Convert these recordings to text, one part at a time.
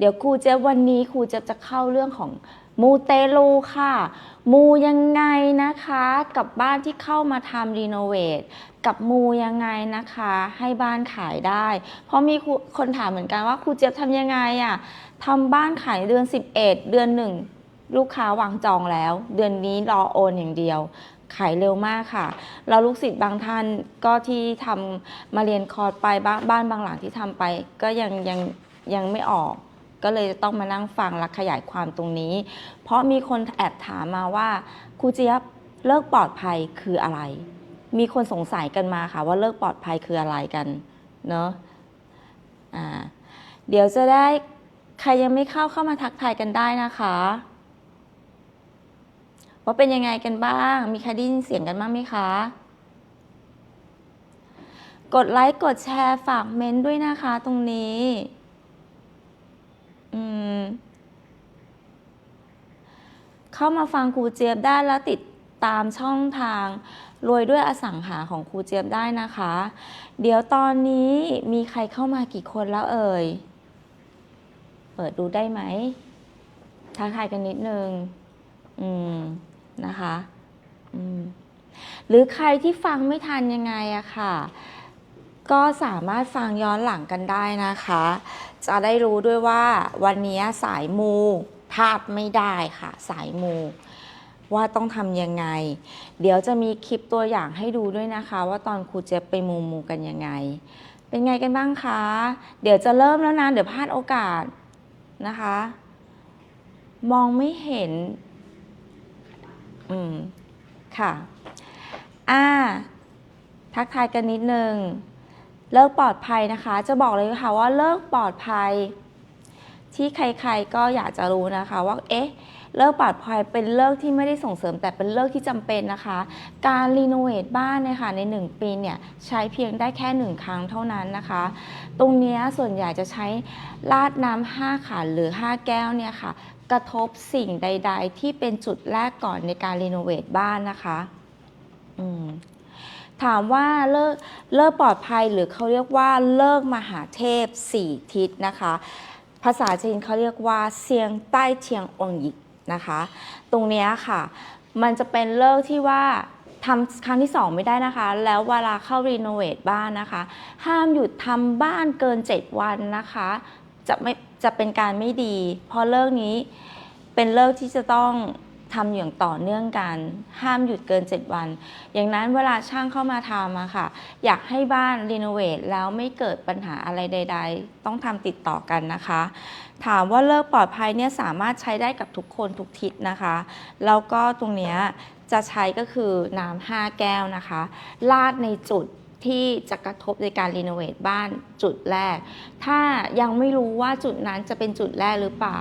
เดี๋ยวครูเจี๊ยบวันนี้ครูเจี๊ยบจะเข้าเรื่องของมูเตลูค่ะ มูยังไงนะคะ กับบ้านที่เข้ามาทำรีโนเวทกับมูยังไงนะคะ ให้บ้านขายได้ เพราะมีคนถามเหมือนกันว่าครูเจี๊ยบทำยังไงอะทำบ้านขายเดือน 11 เดือนหนึ่งลูกค้าวางจองแล้ว เดือนนี้รอโอนอย่างเดียว ขายเร็วมากค่ะแล้วลูกศิษย์บางท่านก็ที่ทำมาเรียนคอร์สไปบ้านบางหลังที่ทำไป ก็ยังยังยังไม่ออก ก็เลยจะต้องมานั่งฟังและขยายความตรงนี้ เพราะมีคนแอบถามมาว่าครูเจี๊ยบเลิกปลอดภัยคืออะไร มีคนสงสัยกันมาค่ะว่าเลิกปลอดภัยคืออะไรกันเนาะอ่าเดี๋ยวจะได้ใครยังไม่เข้าเข้ามาทักทายกันได้นะคะว่าเป็นยังไงกันบ้าง มีใครได้ยินเสียงกันบ้างไหมคะ กดไลค์ กดแชร์ ฝากเม้นต์ด้วยนะคะตรงนี้ เข้ามาฟังครูเจี๊ยบได้แล้วติดตามช่องทางรวยด้วยอสังหาของครูเจี๊ยบได้นะคะ เดี๋ยวตอนนี้มีใครเข้ามากี่คนแล้วเอ่ย เปิดดูได้ไหมทักทายกันนิดนึง อืม นะคะ อืม หรือใครที่ฟังไม่ทันยังไงอะค่ะ ก็สามารถฟังย้อนหลังกันได้นะคะ จะได้รู้ด้วยว่าวันนี้สายมูพลาดไม่ได้ค่ะ สายมูว่าต้องทำยังไง เดี๋ยวจะมีคลิปตัวอย่างให้ดูด้วยนะคะ ว่าตอนครูเจี๊ยบไปมูมูกันยังไง เป็นไงกันบ้างคะ เดี๋ยวจะเริ่มแล้วนะ เดี๋ยวพลาดโอกาสนะคะ มองไม่เห็น อืม ค่ะ อ่า ทักทายกันนิดนึง เลิกปลอดภัยนะคะ จะบอกเลยค่ะว่าเลิกปลอดภัย ที่ใครๆก็อยากจะรู้นะคะ ว่าเอ๊ะเลิกปลอดภัยเป็นเลิกที่ไม่ได้ส่งเสริม แต่เป็นเลิกที่จำเป็นนะคะ การรีโนเวทบ้านเนี่ยค่ะใน 1 ปีเนี่ยใช้เพียงได้แค่ 1 ครั้งเท่านั้นนะคะ ตรงนี้ส่วนใหญ่จะใช้ลาดน้ำห้าขันหรือ 5 แก้วเนี่ยค่ะ กระทบสิ่งใด ๆ ที่เป็นจุดแรกก่อนในการรีโนเวทบ้านนะคะ อืม ถามว่าเลิกเลิกปลอดภัยหรือเขาเรียกว่าเลิกมหาเทพ4ทิศนะคะ ภาษาจีนเขาเรียกว่าเซียงใต้เทียงองหยิกนะคะ ตรงเนี้ยค่ะมันจะเป็นเลิกที่ว่าทำครั้งที่ 2 ไม่ได้นะคะ แล้วเวลาเข้ารีโนเวทบ้านนะคะ ห้ามหยุดทำบ้านเกิน 7 วันนะคะ จะไม่จะเป็นการไม่ดี เพราะเลิกนี้เป็นเลิกที่จะต้อง ทำอย่างต่อเนื่องกัน ห้ามหยุดเกิน 7 วัน อย่างนั้นเวลาช่างเข้ามาทำอะค่ะ อยากให้บ้านรีโนเวทแล้วไม่เกิดปัญหาอะไรใด ๆ ต้องทำติดต่อกันนะคะ ถามว่าเลิกปลอดภัยเนี่ยสามารถใช้ได้กับทุกคนทุกทิศนะคะ แล้วก็ตรงเนี้ยจะใช้ก็คือน้ำห้าแก้วนะคะ ลาดในจุดที่จะกระทบในการรีโนเวทบ้านจุดแรก ถ้ายังไม่รู้ว่าจุดนั้นจะเป็นจุดแรกหรือเปล่า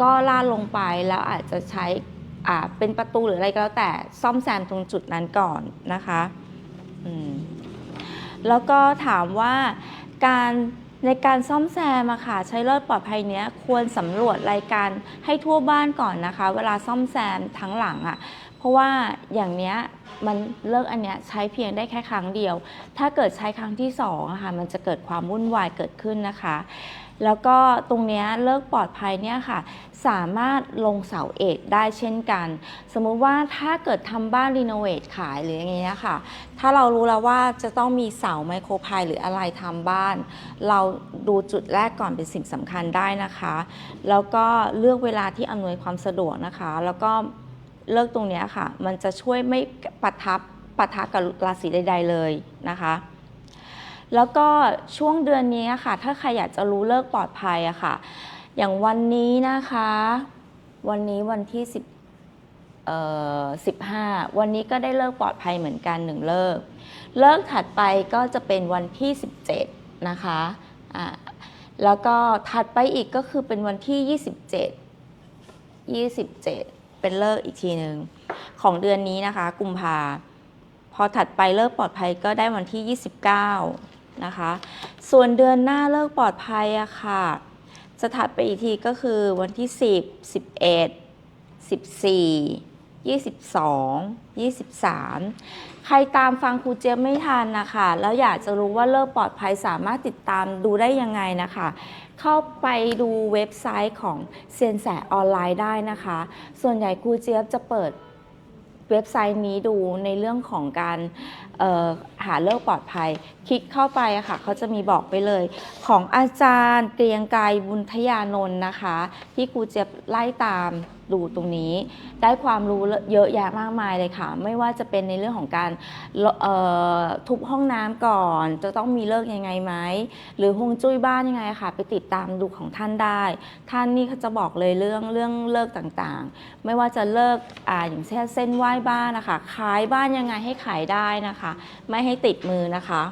ก็ลาดลงไปแล้วอาจจะใช้ เป็นประตูหรืออะไรก็แล้วแต่ซ่อมแซมตรงจุดนั้นก่อนนะคะแล้วก็ถามว่าการในการซ่อมแซมอะค่ะใช้เลิศปลอดภัยเนี้ยควรสำรวจรายการให้ทั่วบ้านก่อนนะคะ เวลาซ่อมแซมทั้งหลังอะเพราะว่าอย่างเนี้ยมันเลิกอันเนี้ยใช้เพียงได้แค่ครั้งเดียว ถ้าเกิดใช้ครั้งที่สองอะค่ะมันจะเกิดความวุ่นวายเกิดขึ้นนะคะ แล้วก็ตรงเนี้ยเลิกปลอดภัยเนี่ยค่ะ สามารถลงเสาเอกได้เช่นกัน สมมุติว่าถ้าเกิดทำบ้านรีโนเวทขายหรืออย่างเงี้ยค่ะ ถ้าเรารู้แล้วว่าจะต้องมีเสาไมโครพายหรืออะไรทำบ้าน เราดูจุดแรกก่อนเป็นสิ่งสำคัญได้นะคะ แล้วก็เลือกเวลาที่อำนวยความสะดวกนะคะ แล้วก็เลิกตรงเนี้ยค่ะ มันจะช่วยไม่ปะทับปะทะกับราศีใด ๆ เลยนะคะ แล้วก็ช่วงเดือนนี้ค่ะ ถ้าใครอยากจะรู้เลิกปลอดภัยอะค่ะ อย่างวันนี้นะคะ วันนี้วันที่10เอ่อ15วันนี้ก็ได้เลิกปลอดภัยเหมือนกันหนึ่งเลิก เลิกถัดไปก็จะเป็นวันที่17นะคะอ่าแล้วก็ถัดไปอีกก็คือเป็นวันที่ 27 27 เป็นเลิกอีกทีหนึ่งของเดือนนี้นะคะ กุมภาพอถัดไปเลิกปลอดภัยก็ได้วันที่ 29 นะคะ ส่วนเดือนหน้าเลิกปลอดภัยอะค่ะ จะถัดไปอีกทีก็คือวันที่ 10 11 14 22 23 ใครตามฟังครูเจี๊ยบไม่ทันนะคะ แล้วอยากจะรู้ว่าเลิกปลอดภัยสามารถติดตามดูได้ยังไงนะคะ เข้าไปดูเว็บไซต์ของเซียนแสออนไลน์ได้นะคะ ส่วนใหญ่ครูเจี๊ยบจะเปิดเว็บไซต์นี้ดูในเรื่องของการ หาเลิกปลอดภัย คลิกเข้าไปอะค่ะเขาจะมีบอกไปเลย ของอาจารย์เกรียงไกรบุญทยานนท์นะคะ ที่ครูเจี๊ยบไล่ตามดูตรงนี้ ได้ความรู้เยอะแยะมากมายเลยค่ะ ไม่ว่าจะเป็นในเรื่องของการทุบห้องน้ำก่อน จะต้องมีเลิกยังไงไหมหรือฮวงจุ้ยบ้านยังไงค่ะ ไปติดตามดูของท่านได้ ท่านนี่เขาจะบอกเลยเรื่องเรื่องเลิกต่างๆ ไม่ว่าจะเลิกอ่าอย่างเช่นเส้นไหว้บ้านนะคะขายบ้านยังไงให้ขายได้นะคะไม่ให้ติดมือนะคะ